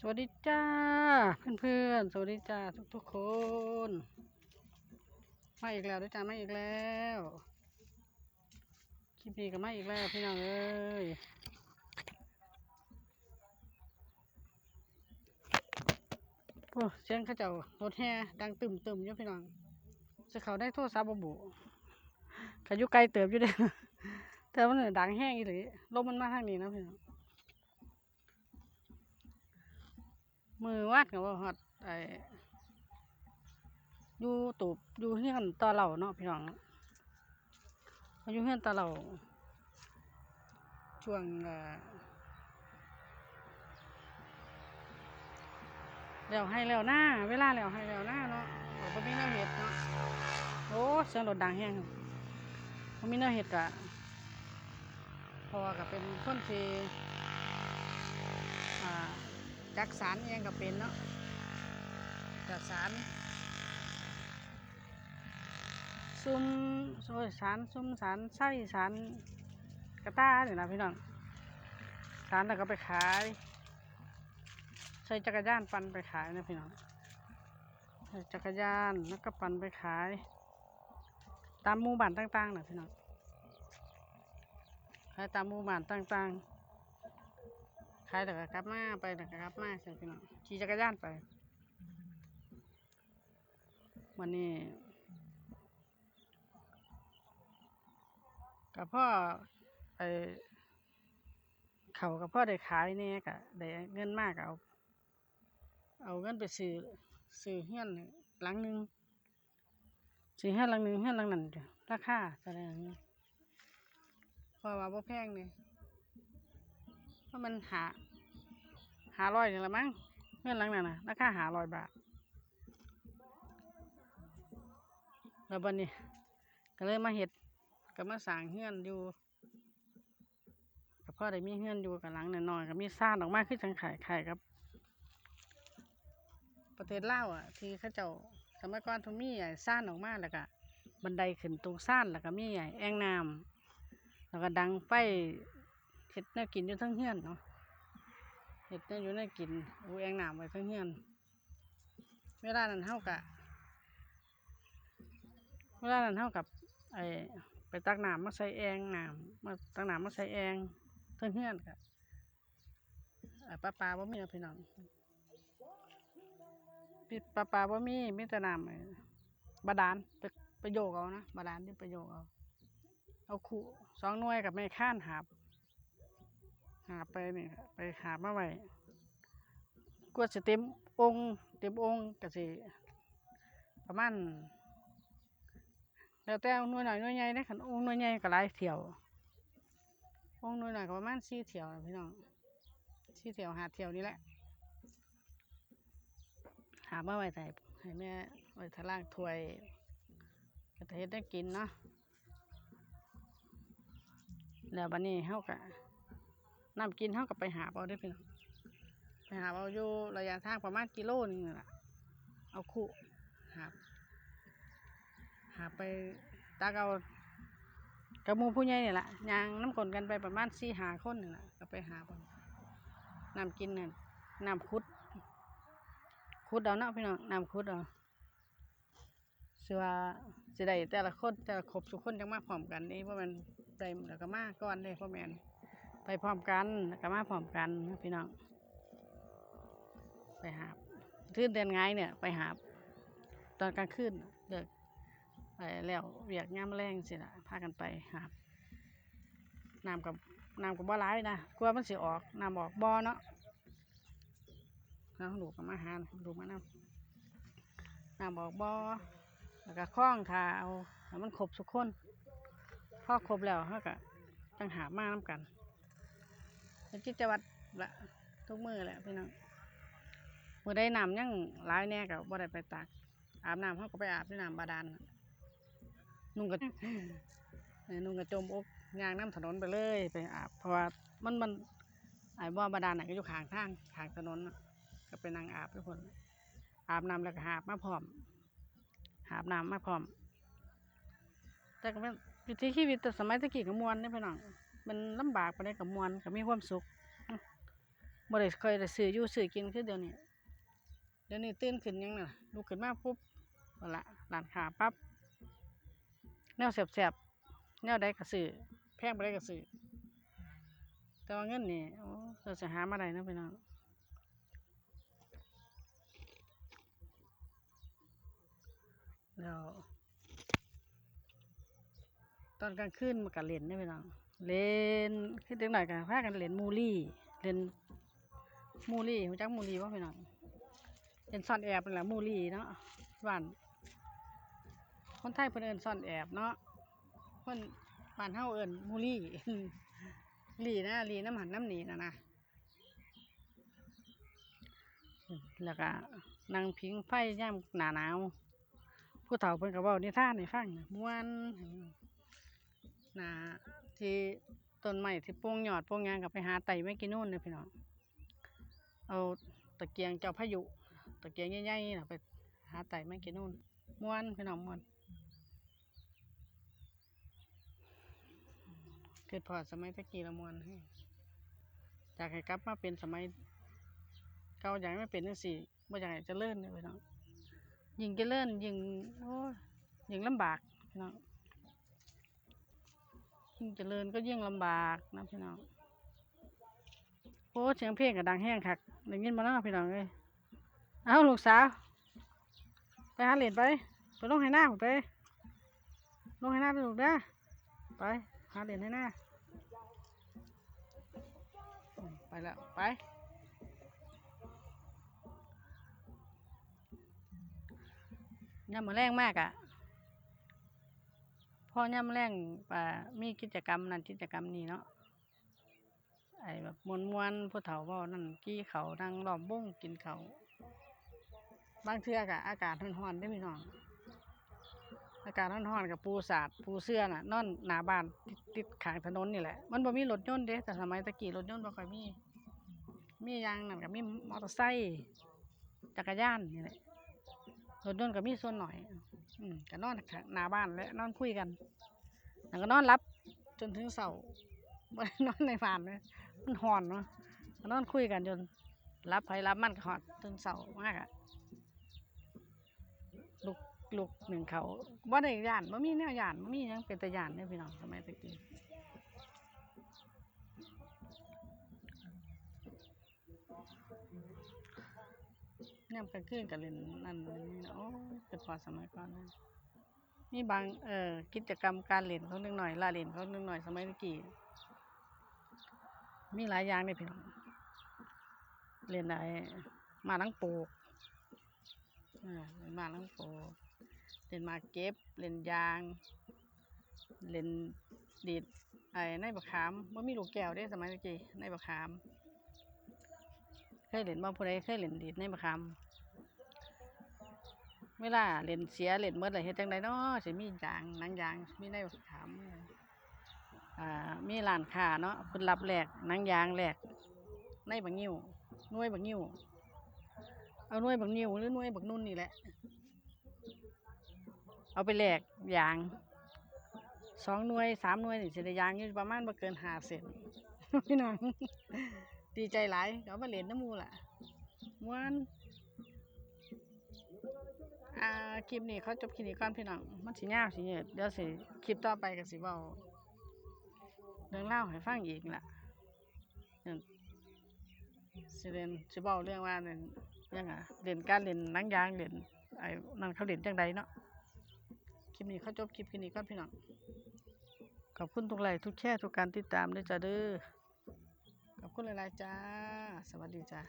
สวัสดีจ้า เพื่อนๆ สวัสดีจ้าทุกๆคน มาอีกแล้วด้วยจ้ามาอีกแล้วคลิปนี้ก็มาอีกแล้วพี่น้องเอ้ยโอ้เสียงข้าเจ้ารถแห่ดังตึมตึมๆอยู่พี่น้องจะเขาได้โทรศัพท์บบุขายุไกลเติบอยู่เด้แต่มันนะดังแห้งอีหลีลมมันมาทางนี้นะพี่น้อง มือวาดกับว่าฮอดไออยู่ตูบอยู่เฮือนตอเหล่าเนาะพี่น้องอยู่เฮือนตอเหล่าช่วงเอ่อแล้วให้แล้วหน้าเวลาแล้วให้แล้วหน้าเนาะบอกว่มีแนวเห็ดเนาะโอ้เสียงรถดังแห้งครับบ่มีแนวเห็ดกะพอกับเป็นคนที่อ่า จักสารอิหยังก็เป็นเนาะจักสารซุ่มโอ้ยสารซุ่มสารไส้สารกระต้าเนี่ยนะพี่น้องสารแล้วก็ไปขายใช้จักรยานปั่นไปขายนะพี่น้องใช้จักรยานแล้วก็ปั่นไปขาย ตามหมู่บ้านต่างๆนะพี่น้องขายตามหมู่บ้านต่างๆ ขายแล้วก็กลับมาไปแล้วก็กลับมาใช่พี่น้องขี่จักรยานไปวันนี้กับพ่อไอเขากับพ่อได้ขายเนี่ยกะได้เงินมากเอา เอาเงินไปซื้อซื้อเฮี้ยนหลังหนึ่งซื้อเฮี้ยนหลังหนึ่งเฮี้ยนหลังนั้นราคาเท่าไหร่นะเพราะว่าบ่แพงเลย เพราะมันหาหาร้อยนี่ละมั้งเงื่อนหลังนั่นนะราคาหาร้อยบาทแล้วบันนี้ ก็เลยมาเห็ดก็มาสร้างเฮือนอยู่กับพ่อได้มีเฮือนอยู่กับหลังน้อยๆก็มีซ่านออกมาขึ้นจังไข่ไข่ครับ ประเทศลาวอะ ที่เขาเจ้าสมัยก่อนทุ่มีใหญ่ซ่านออกมาแล้วก็บันไดขึ้นตรงซ่านแล้วก็มีใหญ่แอ่งน้ำแล้วก็ดังไฟ เห็ดแนวกินอยู่ทั้งเฮือนเนาะเห็ดเนี่ยอยู่ในกินอูแองหน้ำไว้ทั้งเฮือนเวลานั้นเท่ากับเวลานั้นเท่ากับไอไปตักน้ำมาใส่แองน้ำมาตักน้ำมาใส่แองทั้งเฮือนกับปลาปลาบ่มีนะพี่น้องปิดปลาปลาบ่มีมีแต่น้ำบาดาลไปไปโยกเอานะบาดาลที่ไปโยกเอาเอาขู่สองหน่วยกับแม่ข้านหาบ หาไปนี่ไปหามาไว้กว่าจะเต็มองค์เต็มองค์ก็สิประมาณแล้วแต่หน่วยหน่อยหน่วยใหญ่ได้ขันองค์หน่วยใหญ่ก็หลายเที่ยวองค์หน่วยหน่อยก็ประมาณสี่เที่ยวพี่น้องสี่เที่ยวหาเที่ยวนี่แหละหามาไว้ใส่ให้แม่ไว้ทล่างถ้วยก็จะเฮ็ดได้กินเนาะแล้วบัดนี้เฮาก็ น้ำกินเท่ากับไปหาเอาได้พี่น้องไปหาเอาอยู่ระยะทางประมาณกิโลนึงนั่นล่ะเอาคู่หาหาไปตักเอากระมูผู้ใหญ่นี่แหละยางน้ำกลนกันไปประมาณสี่หาคนนี่แหละก็ไปหาเอาน้ำกินน่ะน้ำคุด คุดเอาเนาะพี่น้องน้ำคุดเอาสิว่าสิได้แต่ละคนแต่ละครบทุกคนจังมาพร้อมกันนี่เพราะมันได้แล้วก็มาก่อนเลยเพ่อแม่น ไปพร้อมกันแล้วก็มาพร้อมกันนะพี่น้อง ไปหาบคืนเดือนไงเนี่ย ไปหาบตอนกลางคืนเด็กไปแล้วเวียกงามแรงสิละพากันไปหาบน้ำกับน้ำกับบ่อร้ายนะกลัวมันสิออกน้ำออกบ่อเนาะแล้วลูกับมาหาลูกมานำน้ำออกบ่อแล้วก็คล้องทาเอาแล้วมันครบทุกคนพอครบแล้วเขาก็จังหามาน้ำกัน เป็นกิจวัตรละทุกมือแหละพี่น้องมือได้น้ำยังหลายแน่กับบ่ได้ไปตักอาบน้ำเขาก็ไปอาบที่น้ำบาดาลน่ะนุ่งกระเออนุ่งกระโจมอกยางน้ำถนนไปเลยไปอาบเพราะว่ามันมันไอ้บ่อบาดาลน่ะก็อยู่ข้างทางข้างถนนน่ะก็ไปนั่งอาบทุกคนอาบน้ำแล้วก็หาบมาพร้อมหาบน้ำมาพร้อมแต่ก็เป็นวิถีชีวิตแต่สมัยตะกี้ก็มวนนี่พี่น้อง มันลำบากไปได้กับมวลก็มีความสุขบ่ได้ค่อยได้ซื้ออยู่ซื้อกินคือเดี๋ยวนี้เดี๋ยวนี้ตื่นขึ้นยังน่ะลุกขึ้นมาปุ๊บนั่นละร้านค้าปั๊บแนวแสบๆแนวใดก็ซื้อแพงบ่ได้ก็ซื้อแต่ว่าเงินนี่โอ้เราจะหามาได้นะพี่น้องแล้วตอนกลางคืนมันก็เล่นเด้พี่น้อง เล่นคือเด็กหน่อยก็พากันเล่นมูลี่เล่นมูลี่รู้จักมูลี่บ่พี่น้องเป็นซ่อนแอบเป็นแหละมูลี่เนาะบ้านคนไทยเพิ่นเอิ้นซ่อนแอบเนาะเพิ่นบ้านเฮาเอิ้นมูลี่ลี่นะลี่น้ำหันน้ำหนีนะนะแล้วก็นั่งพิงไฟย่ามหนาหนาวผู้เฒ่าเพิ่นก็เว้านิทานให้ฟังม่วนหนา ที่ต้นไม้ที่โป่งยอดโป่งยางก็ไปหาไต่ไม้กินนู่นเลยพี่น้อง เอาตะเกียงเจ้าพายุ ตะเกียงใหญ่ๆน่ะไปหาไต่ไม่กินนู่นม้วนพี่น้องม้วนเกิดพอสมัยตะกี้ละม้วนให้อยากให้กลับมาเป็นสมัยเก่าอยากให้มันเป็นจังซี่บ่อยากให้เจริญเลยพี่น้องยิ่งเจริญยิ่งโอ้ยยิ่งลำบากพี่น้อง ยิ่งเจริญก็ยิ่งลำบากนะพี่น้องโอ้เสียงเพลงก็ดังแห้งคักได้ยินมาแล้วพี่น้องเอ้ยเอาลูกสาว ไปหาเหรียญไปไปลงให้หน้าผมไปลงให้หน้าไปลูกเด้อไปหาเหรียญให้หน้าไปแล้วไปย่ำมาแรงมากอะ พ่อย่ำแรงป่ามีกิจกรรมนั่นกิจกรรมนี้เนาะไอ้แบบมวนมวนผู้เฒ่าเว่านั่นกี้เขานั่งล้อมวงกินเขาบางเทือกะอากาศร้อนๆได้อพี่น้องอากาศร้อนๆกับปูสาดปูเสื้อน่ะนอนหนาบ้านติดติดขางถนนนี่แหละ มันบ่มีรถยนต์เด้แต่สมัยตะกี้รถยนต์บ่ค่อยมี มียางนั่นก็มีมอเตอร์ไซค์จักรยานนี่แหละ รถยนต์ก็มีส่วนหน่อย อืมก็นอนหน้าบ้านและนอนคุยกันแล้วก็นอนรับจนถึงเสาร์บ่ได้นอนในบ้านเลยมันร้อนเนาะก็นอนคุยกันจนรับไผรับมันก็ฮอดถึงเสาร์มากอะลูกลูกหนึ่งเขาบ่ได้ย่านบ่มีแนวย่านบ่มีหยังเป็นตะย่านเด้อพี่น้องสมัยตะกี้ ยามกลางคืนก็เล่นนั่นเล่นนี่นะโอ้เป็นพอสมัยก่อนนะมีบางเอ่อกิจกรรมการเล่นเของนึงหน่อยล่าเล่นเของนึงหน่อยสมัยตะกี้มีหลายอย่างเด้อพี่น้องเล่นอะได้มานังโปกอ่าเล่นมากน้ำโปเล่นมาเก็บเล่นยาง เล่นดีดไอ้ในบักขามว่ามีลูกแก้วเด้สมัยตะกี้ในบักขาม เคยเล่นบ่ผู้ใดเคยเล่นดีดในบักขาม เวลาเล่นเสียเล่นเมื่อไรเฮ็ดจังไดเนาะสิมียางหนังยางมีในบักขามอ่ามีร้านค้าเนาะเพิ่นรับแลกหนังยางแลกในบักงิ้วหน่วยบักงิ้วเอาหน่วยบักนิ้วหรือหน่วยบักนุ่นนี่แหละ เอาไปแลกยางสองหน่วยสามหน่วยนี่สิได้ยางอยู่ประมาณบ่เกินห้าเซนพี่น้องดีใจหลายเอามาเล่นน้ำมูล่ะม่วน อ่าคลิปนี้เขาจบคลิปนี้ก่อนพี่น้องมันสิยาวสิยืดเดี๋ยวสิคลิปต่อไปก็สิเว้าเรื่องเล่าให้ฟังอีกล่ะเรื่องสิเรียนสิเว้าเรื่องว่าเรื่องยังอะเล่นการเล่นนังยางเล่นไอ้นั่นเขาเล่นจังใดเนาะคลิปนี้เขาจบคลิปคลิปนี้ก่อนพี่น้องขอบคุณทุกไลค์ทุกแชร์ทุกการติดตามด้วยจ้าเด้อขอบคุณหลายๆจ้า สวัสดีจ้า